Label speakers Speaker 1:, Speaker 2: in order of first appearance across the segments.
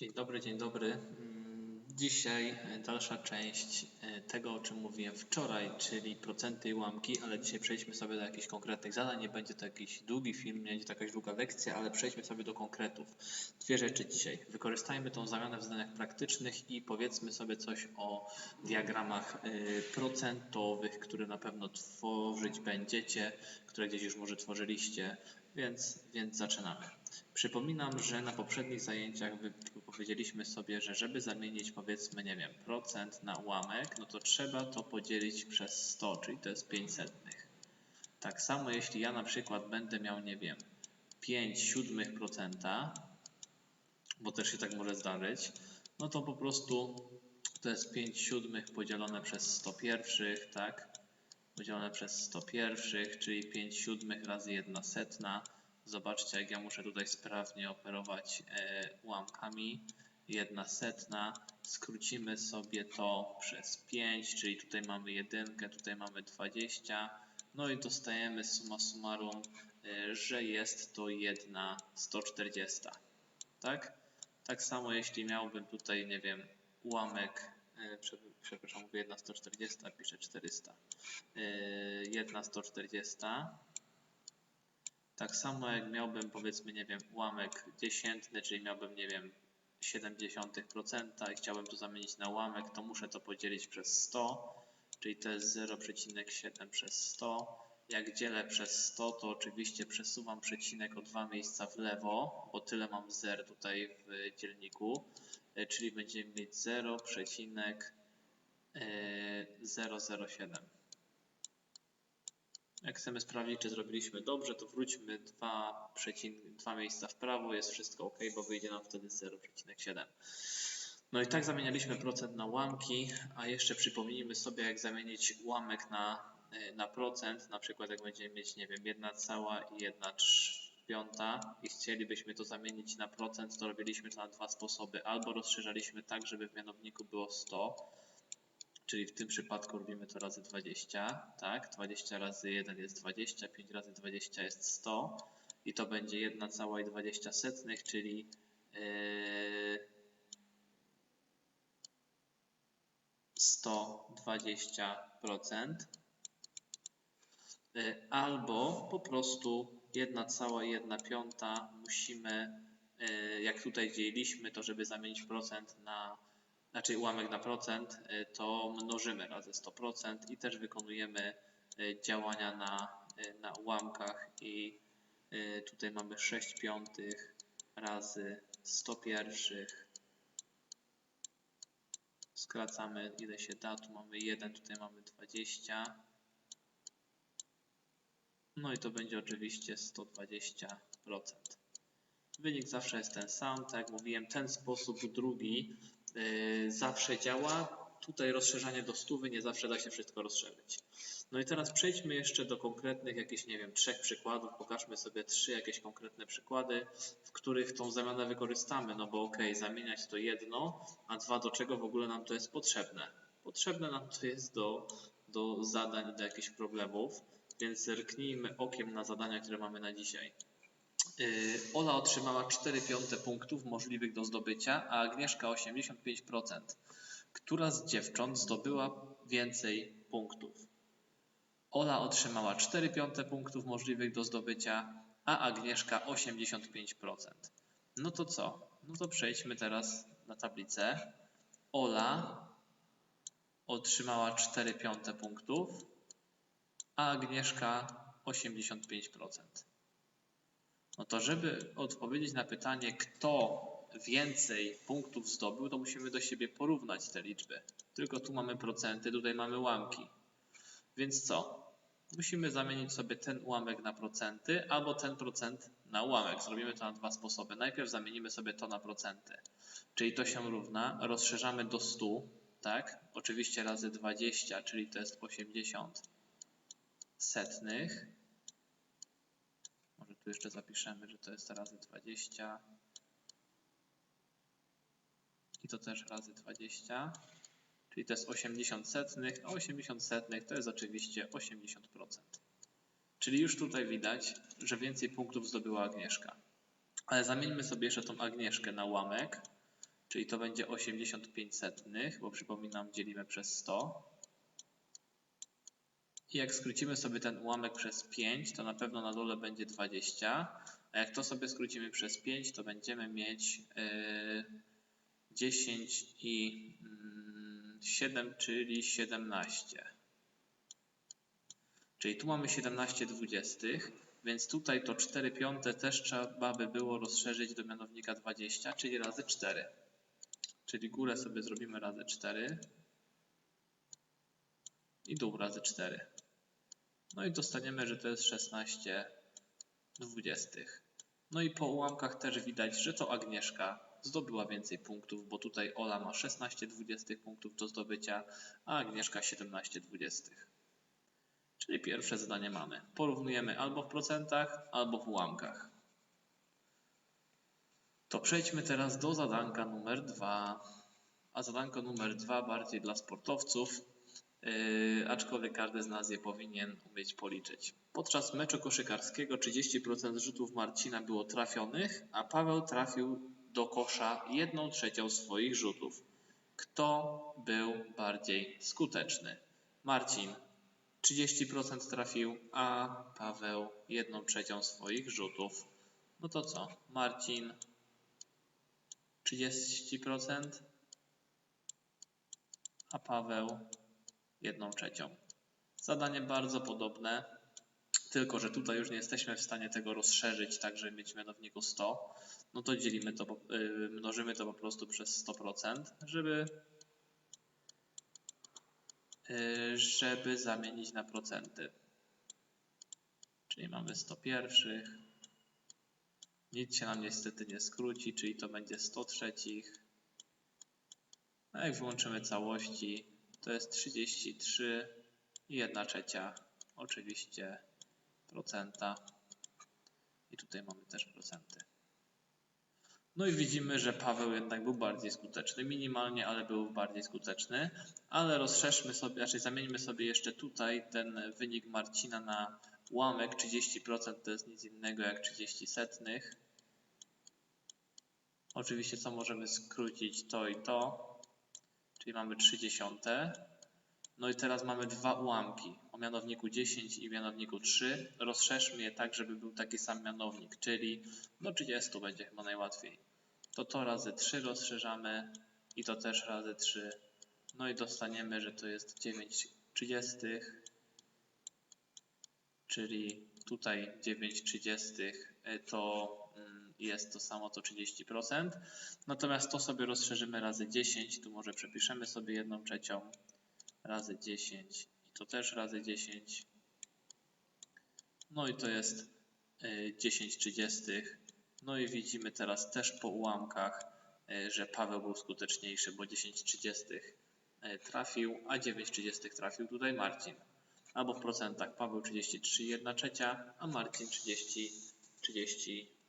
Speaker 1: Dzień dobry, dzień dobry. Mm, Dzisiaj e, dalsza część e, tego, o czym mówiłem wczoraj, czyli procenty i ułamki, ale dzisiaj przejdźmy sobie do jakichś konkretnych zadań. Nie będzie to jakiś długi film, nie będzie to jakaś długa lekcja, ale przejdźmy sobie do konkretów. Dwie rzeczy dzisiaj. Wykorzystajmy tą zamianę w zadaniach praktycznych i powiedzmy sobie coś o diagramach e, procentowych, które na pewno tworzyć będziecie, które gdzieś już może tworzyliście, więc, więc zaczynamy. Przypominam, że na poprzednich zajęciach powiedzieliśmy sobie, że żeby zamienić powiedzmy, nie wiem, procent na ułamek, no to trzeba to podzielić przez 100, czyli to jest 5 setnych. Tak samo jeśli ja na przykład będę miał, nie wiem, 5 siódmych procenta, bo też się tak może zdarzyć, no to po prostu to jest 5 siódmych podzielone przez 100 pierwszych, tak? Podzielone przez 100 pierwszych, czyli 5 siódmych razy 1 setna. Zobaczcie, jak ja muszę tutaj sprawnie operować e, ułamkami. 1 setna. Skrócimy sobie to przez 5, czyli tutaj mamy jedynkę, tutaj mamy 20. No i dostajemy summa summarum, e, że jest to 1 140. Tak? Tak samo jeśli miałbym tutaj, nie wiem, ułamek, e, prze- przepraszam, mówię 1 140, piszę 400. e, 1 140. Tak samo jak miałbym powiedzmy, nie wiem, ułamek dziesiętny, czyli miałbym, nie wiem, 0,7% i chciałbym to zamienić na ułamek, to muszę to podzielić przez 100, czyli to jest 0,7 przez 100. Jak dzielę przez 100, to oczywiście przesuwam przecinek o dwa miejsca w lewo, bo tyle mam zer tutaj w dzielniku, e, czyli będziemy mieć e, 0,007. Jak chcemy sprawdzić, czy zrobiliśmy dobrze, to wróćmy dwa, przecin, dwa miejsca w prawo, jest wszystko ok, bo wyjdzie nam wtedy 0,7. No i tak zamienialiśmy procent na ułamki, a jeszcze przypomnijmy sobie, jak zamienić ułamek na, y, na procent, na przykład jak będziemy mieć, nie wiem, 1 cała i 1 piąta i chcielibyśmy to zamienić na procent, to robiliśmy to na dwa sposoby. Albo rozszerzaliśmy tak, żeby w mianowniku było 100, czyli w tym przypadku robimy to razy 20, tak? 20 razy 1 jest 20, 5 razy 20 jest 100 i to będzie 1 cała i 20 setnych, czyli yy, 120%. Yy, Albo po prostu 1 cała i 1 piąta musimy, yy, jak tutaj dzieliliśmy, to żeby zamienić procent na znaczy ułamek na procent, y, to mnożymy razy 100% i też wykonujemy y, działania na, y, na ułamkach i tutaj mamy 6 piątych razy 100 pierwszych. Skracamy ile się da, tu mamy 1, tutaj mamy 20. No i to będzie oczywiście 120%. Wynik zawsze jest ten sam, tak jak mówiłem, ten sposób drugi zawsze działa. Tutaj rozszerzanie do stówy nie zawsze da się wszystko rozszerzyć. No i teraz przejdźmy jeszcze do konkretnych jakichś, nie wiem, trzech przykładów. Pokażmy sobie trzy jakieś konkretne przykłady, w których tą zamianę wykorzystamy. No bo okej, zamieniać to jedno, a dwa, do czego w ogóle nam to jest potrzebne? Potrzebne nam to jest do, do zadań, do jakichś problemów, więc zerknijmy okiem na zadania, które mamy na dzisiaj. Yy, Ola otrzymała 4 piąte punktów możliwych do zdobycia, a Agnieszka 85%. Która z dziewcząt zdobyła więcej punktów? Ola otrzymała 4 piąte punktów możliwych do zdobycia, a Agnieszka 85%. No to co? No to przejdźmy teraz na tablicę. Ola otrzymała 4 piąte punktów, a Agnieszka 85%. No to żeby odpowiedzieć na pytanie, kto więcej punktów zdobył, to musimy do siebie porównać te liczby. Tylko tu mamy procenty, tutaj mamy ułamki. Więc co? Musimy zamienić sobie ten ułamek na procenty, albo ten procent na ułamek. Zrobimy to na dwa sposoby. Najpierw zamienimy sobie to na procenty. Czyli to się równa, rozszerzamy do 100, tak? Oczywiście razy 20, czyli to jest 80 setnych. Jeszcze zapiszemy, że to jest razy 20. I to też razy 20. Czyli to jest 80 setnych, a 80 setnych to jest oczywiście 80%. Czyli już tutaj widać, że więcej punktów zdobyła Agnieszka. Ale zamieńmy sobie jeszcze tą Agnieszkę na ułamek. czyli to będzie 85 setnych, bo przypominam, dzielimy przez 100. I jak skrócimy sobie ten ułamek przez 5, to na pewno na dole będzie 20, a jak to sobie skrócimy przez 5, to będziemy mieć yy, 10 i mm, 7, czyli 17. Czyli tu mamy 17 dwudziestych, więc tutaj to 4 piąte też trzeba by było rozszerzyć do mianownika 20, czyli razy 4. Czyli górę sobie zrobimy razy 4 i dół razy 4. No i dostaniemy, że to jest 16 dwudziestych. No i po ułamkach też widać, że to Agnieszka zdobyła więcej punktów, bo tutaj Ola ma 16 dwudziestych punktów do zdobycia, a Agnieszka 17 dwudziestych. Czyli pierwsze zadanie mamy. Porównujemy albo w procentach, albo w ułamkach. To przejdźmy teraz do zadanka numer dwa. A zadanko numer dwa bardziej dla sportowców, aczkolwiek każdy z nas je powinien umieć policzyć. Podczas meczu koszykarskiego 30% rzutów Marcina było trafionych, a Paweł trafił do kosza 1 trzecią swoich rzutów. Kto był bardziej skuteczny? Marcin 30% trafił, a Paweł 1 trzecią swoich rzutów. No to co? Marcin 30%, a Paweł 1 trzecią. Zadanie bardzo podobne, tylko że tutaj już nie jesteśmy w stanie tego rozszerzyć, tak żeby mieć mianowniku 100. No to dzielimy to, yy, mnożymy to po prostu przez 100%, żeby yy, żeby zamienić na procenty. Czyli mamy 100 pierwszych. Nic się nam niestety nie skróci, czyli to będzie 100 trzecich. A jak wyłączymy całości, to jest 33 i 1 trzecia oczywiście procenta. I tutaj mamy też procenty. No i widzimy, że Paweł jednak był bardziej skuteczny, minimalnie, ale był bardziej skuteczny. Ale rozszerzmy sobie, raczej zamieńmy sobie jeszcze tutaj ten wynik Marcina na ułamek. 30% to jest nic innego jak 30 setnych. Oczywiście co możemy skrócić to i to, czyli mamy 30. No i teraz mamy dwa ułamki o mianowniku 10 i mianowniku 3. Rozszerzmy je tak, żeby był taki sam mianownik, czyli do 30 będzie chyba najłatwiej. To to razy 3 rozszerzamy i to też razy 3. No i dostaniemy, że to jest 9 trzydziestych, czyli tutaj 9 trzydziestych e, to jest to samo co 30%. Natomiast to sobie rozszerzymy razy 10, tu może przepiszemy sobie 1 trzecią razy 10 i to też razy 10. No i to jest 10 e, trzydziestych. No i widzimy teraz też po ułamkach, e, że Paweł był skuteczniejszy, bo 10 trzydziestych e, trafił, a 9 trzydziestych trafił tutaj Marcin. Albo w procentach Paweł 33, 1 trzecia, a Marcin 30, 30%.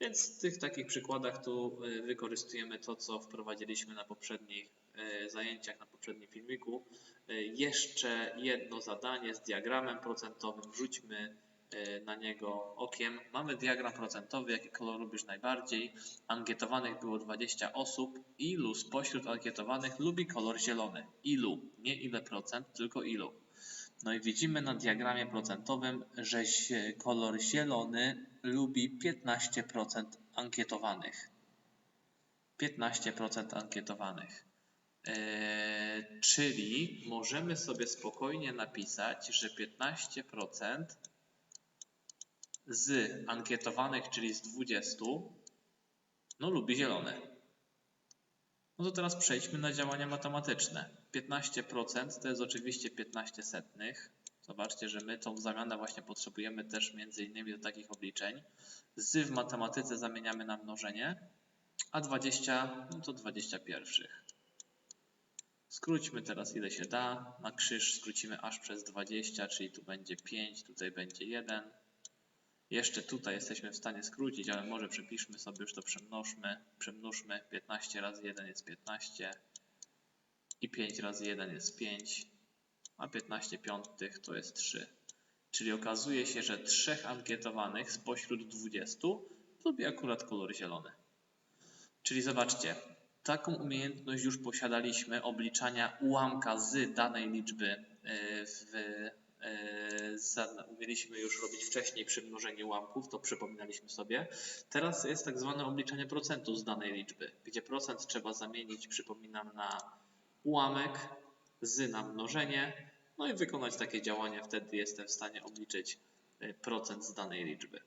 Speaker 1: Więc w tych takich przykładach tu wykorzystujemy to, co wprowadziliśmy na poprzednich E, zajęciach na poprzednim filmiku. E, jeszcze jedno zadanie z diagramem procentowym. Rzućmy e, na niego okiem. Mamy diagram procentowy, jaki kolor lubisz najbardziej. Ankietowanych było 20 osób. Ilu spośród ankietowanych lubi kolor zielony? Ilu? Nie ile procent, tylko ilu. No i widzimy na diagramie procentowym, że kolor zielony lubi 15% ankietowanych. 15% ankietowanych. E, czyli możemy sobie spokojnie napisać, że 15% z ankietowanych, czyli z 20, no lubi zielone. No to teraz przejdźmy na działania matematyczne. 15% to jest oczywiście 15 setnych. Zobaczcie, że my tą zamianę właśnie potrzebujemy też między innymi do takich obliczeń. Z w matematyce zamieniamy na mnożenie, a 20 no to 20 pierwszych. Skróćmy teraz ile się da. Na krzyż skrócimy aż przez 20, czyli tu będzie 5, tutaj będzie 1. Jeszcze tutaj jesteśmy w stanie skrócić, ale może przepiszmy sobie, już to przemnożmy. Przemnóżmy 15 razy 1 jest 15 i 5 razy 1 jest 5, a 15 piątych to jest 3. Czyli okazuje się, że trzech ankietowanych spośród 20 lubi akurat kolor zielony. Czyli zobaczcie, taką umiejętność już posiadaliśmy obliczania ułamka z danej liczby e, w umieliśmy już robić wcześniej przy mnożeniu ułamków, to przypominaliśmy sobie. Teraz jest tak zwane obliczanie procentu z danej liczby, gdzie procent trzeba zamienić, przypominam, na ułamek, z na mnożenie, no i wykonać takie działanie, wtedy jestem w stanie obliczyć e, procent z danej liczby.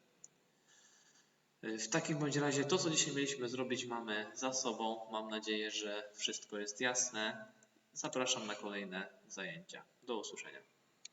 Speaker 1: E, W takim bądź razie to, co dzisiaj mieliśmy zrobić, mamy za sobą. Mam nadzieję, że wszystko jest jasne. Zapraszam na kolejne zajęcia. Do usłyszenia.